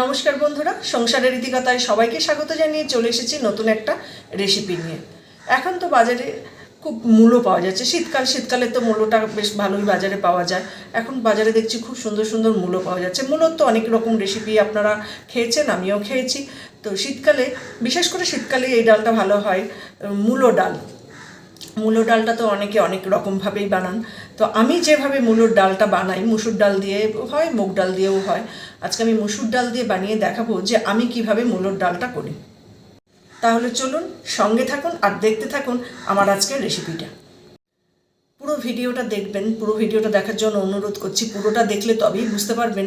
নমস্কার বন্ধুরা, সংসারের রীতিকথায় সবাইকে স্বাগত জানিয়ে চলে এসেছি নতুন একটা রেসিপি নিয়ে। এখন তো বাজারে খুব মূলো পাওয়া যাচ্ছে। শীতকাল, শীতকালে তো মূলোটা বেশ ভালোই বাজারে পাওয়া যায়। এখন বাজারে দেখছি খুব সুন্দর সুন্দর মূলো পাওয়া যাচ্ছে। মূলোর তো অনেক রকম রেসিপি আপনারা খেয়েছেন, আমিও খেয়েছি। তো শীতকালে, বিশেষ করে শীতকালে এই ডালটা ভালো হয়, মূলো ডাল। মূলো ডালটা তো অনেকে অনেক রকমভাবেই বানান। তো আমি যেভাবে মুলোর ডালটা বানাই, মুসুর ডাল দিয়ে হয়, মুগ ডাল দিয়েও হয়, আজকে আমি মুসুর ডাল দিয়ে বানিয়ে দেখাবো যে আমি কীভাবে মুলোর ডালটা করি। তাহলে চলুন সঙ্গে থাকুন আর দেখতে থাকুন আমার আজকের রেসিপিটা। পুরো ভিডিওটা দেখবেন, পুরো ভিডিওটা দেখার জন্য অনুরোধ করছি, পুরোটা দেখলে তবেই বুঝতে পারবেন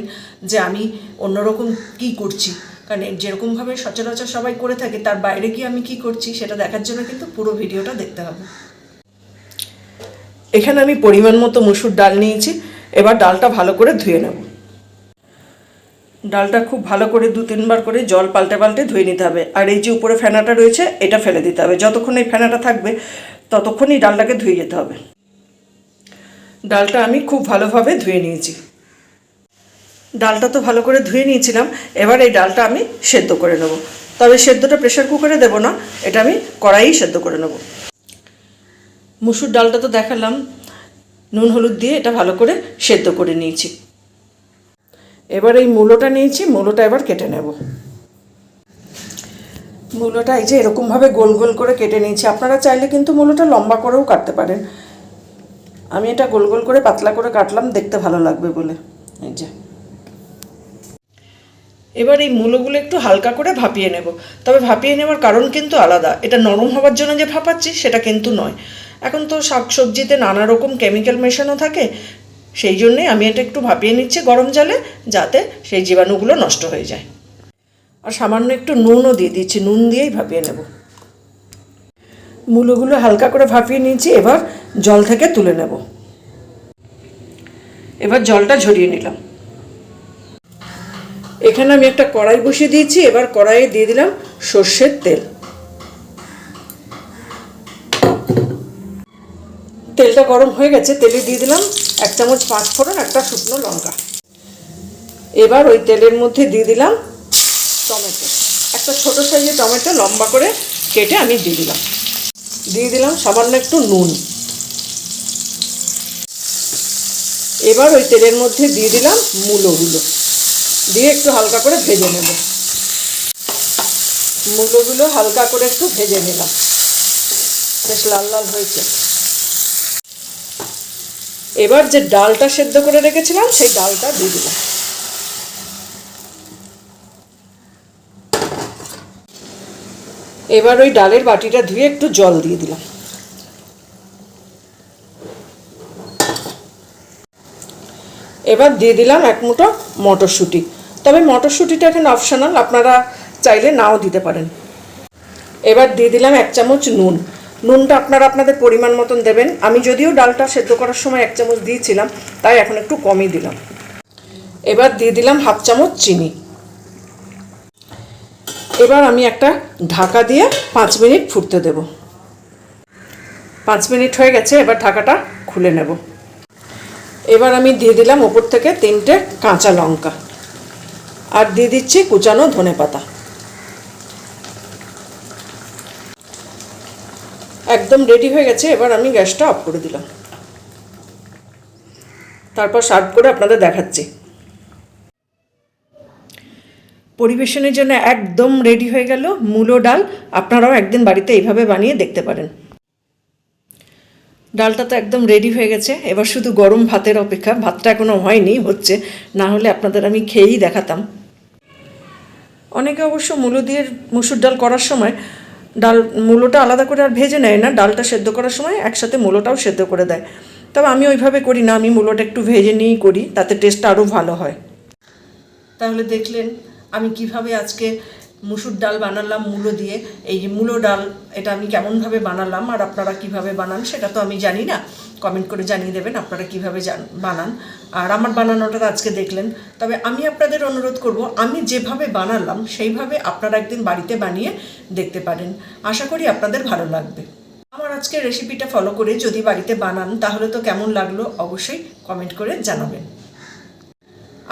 যে আমি অন্যরকম কি করছি। কারণ যেরকমভাবে সচরাচর সবাই করে থাকে, তার বাইরে গিয়ে আমি কি করছি সেটা দেখার জন্য কিন্তু পুরো ভিডিওটা দেখতে হবে। এখানে আমি পরিমাণ মতো মুসুর ডাল নিয়েছি। এবার ডালটা ভালো করে ধুয়ে নেব। ডালটা খুব ভালো করে দু তিনবার করে জল পাল্টে পাল্টে ধুয়ে নিতে হবে। আর এই যে উপরে ফেনাটা রয়েছে, এটা ফেলে দিতে হবে। যতক্ষণ এই ফেনাটা থাকবে, ততক্ষণই ডালটাকে ধুয়ে যেতে হবে। ডালটা আমি খুব ভালোভাবে ধুয়ে নিয়েছি। ডালটা তো ভালো করে ধুয়ে নিয়েছিলাম। এবার এই ডালটা আমি সেদ্ধ করে নেব। তবে সেদ্ধটা প্রেশার কুকারে দেবো না। এটা আমি কড়াইই সেদ্ধ করে নেব। মুসুর ডালটা তো দেখালাম। নুন, হলুদ দিয়ে এটা ভালো করে সেদ্ধ করে নিয়েছি। এবার এই মূলোটা নিয়েছি, মূলোটা এবার কেটে নেব। মূলোটা এই যে এরকমভাবে গোল গোল করে কেটে নিয়েছি। আপনারা চাইলে কিন্তু মূলোটা লম্বা করেও কাটতে পারেন। আমি এটা গোল গোল করে পাতলা করে কাটলাম, দেখতে ভালো লাগবে বলে। এই যে। এবার এই মূলগুলো একটু হালকা করে ভাপিয়ে নেব। তবে ভাপিয়ে নেওয়ার কারণ কিন্তু আলাদা। এটা নরম হওয়ার জন্য যে ভাপাচ্ছি, সেটা কিন্তু নয়। এখন তো শাক সবজিতে নানা রকম কেমিক্যাল মেশানো থাকে, সেই জন্যে আমি এটা একটু ভাপিয়ে নিচ্ছি গরম জলে, যাতে সেই জীবাণুগুলো নষ্ট হয়ে যায়। আর সামান্য একটু নুনও দিয়ে দিচ্ছি, নুন দিয়েই ভাপিয়ে নেব। মূলগুলো হালকা করে ভাপিয়ে নিয়েছি, এবার জল থেকে তুলে নেব। এবার জলটা ঝরিয়ে নিলাম। এখানে আমি একটা কড়াই বসিয়ে দিয়েছি, এবার কড়াইয়ে দিয়ে দিলাম সর্ষের তেল। তেলটা গরম হয়ে গেছে, তেলে দিয়ে দিলাম এক চামচ পাঁচ ফোড়ন, একটা শুকনো লঙ্কা। এবার ওই তেলের মধ্যে দিয়ে দিলাম টমেটো। একটা ছোটো সাইজের টমেটো লম্বা করে কেটে আমি দিয়ে দিলাম। দিয়ে দিলাম সামান্য একটু নুন। এবার ওই তেলের মধ্যে দিয়ে দিলাম মূলোগুলো। দিয়ে একটু হালকা করে ভেজে নেব। মূলোগুলো হালকা করে একটু ভেজে নিলাম। বেশ লাল লাল হয়েছে। এবার যে ডালটা সেদ্ধ করে রেখেছিলাম, সেই ডালটা দিয়ে দিলাম। এবার ওই ডালের বাটিটা ধুয়ে একটু জল দিয়ে দিলাম। এবার দিয়ে দিলাম এক মুঠো মটরশুঁটি। তবে মটরশুঁটিটা এখানে অপশনাল আপনারা চাইলে নাও দিতে পারেন। এবার দিয়ে দিলাম এক চামচ নুন। নুনটা আপনারা আপনাদের পরিমাণ মতন দেবেন। আমি যদিও ডালটা সেদ্ধ করার সময় এক চামচ দিয়েছিলাম, তাই এখন একটু কমই দিলাম। এবার দিয়ে দিলাম হাফ চামচ চিনি। এবার আমি একটা ঢাকা দিয়ে পাঁচ মিনিট ফুটতে দেব। পাঁচ মিনিট হয়ে গেছে, এবার ঢাকাটা খুলে নেব। এবার আমি দিয়ে দিলাম ওপর থেকে তিনটে কাঁচা লঙ্কা। আর দিয়ে দিচ্ছি কুচানো ধনে পাতা একদম রেডি হয়ে গেছে, এবার আমি গ্যাসটা অফ করে দিলাম। তারপর সার্ভ করে আপনাদের দেখাচ্ছি। পরিবেশনের জন্য একদম রেডি হয়ে গেল মূলো ডাল। আপনারাও একদিন বাড়িতে এইভাবে বানিয়ে দেখতে পারেন। ডালটা তো একদম রেডি হয়ে গেছে। এবার শুধু গরম ভাতের অপেক্ষা, ভাতটা এখনও হয়নি, হচ্ছে। না হলে আপনাদের আমি খেয়েই দেখাতাম। অনেকে অবশ্য মূলো দিয়ে মুসুর ডাল করার সময় ডাল মূলোটা আলাদা করে আর ভেজে নেয় না, ডালটা সেদ্ধ করার সময় একসাথে মূলোটাও সেদ্ধ করে দেয়। তবে আমি ওইভাবে করি না, আমি মূলোটা একটু ভেজে নিয়েই করি, তাতে টেস্টটা আরও ভালো হয়। তাহলে দেখলেন আমি কীভাবে আজকে মুসুর ডাল বানালাম, মূলো দিয়ে। এই যে মূলো ডাল, এটা আমি কেমনভাবে বানালাম আর আপনারা কীভাবে বানান সেটা তো আমি জানি না। কমেন্ট করে জানিয়ে দেবেন আপনারা কীভাবে বানান। আর আমার বানানোটা আজকে দেখলেন। তবে আমি আপনাদের অনুরোধ করব, আমি যেভাবে বানালাম সেইভাবে আপনারা একদিন বাড়িতে বানিয়ে দেখতে পারেন। আশা করি আপনাদের ভালো লাগবে। আমার আজকের রেসিপিটা ফলো করে যদি বাড়িতে বানান তাহলে তো কেমন লাগল অবশ্যই কমেন্ট করে জানাবেন।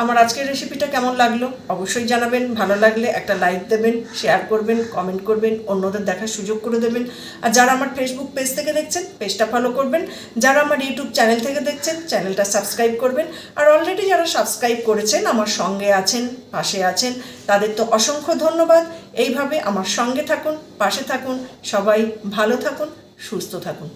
আমার আজকের রেসিপিটা কেমন লাগল? অবশ্যই জানাবেন। ভালো লাগলে একটা লাইক দেবেন শেয়ার করবেন কমেন্ট করবেন, অন্যদের দেখার সুযোগ করে দেবেন। আর যারা আমার ফেসবুক পেজ থেকে দেখছেন পেজটা ফলো করবেন। যারা আমার ইউটিউব চ্যানেল থেকে দেখছেন চ্যানেলটা সাবস্ক্রাইব করবেন। আর অলরেডি যারা সাবস্ক্রাইব করেছেন, আমার সঙ্গে আছেন, পাশে আছেন, তাদের তো অসংখ্য ধন্যবাদ। এইভাবে আমার সঙ্গে থাকুন, পাশে থাকুন, সবাই ভালো থাকুন, সুস্থ থাকুন।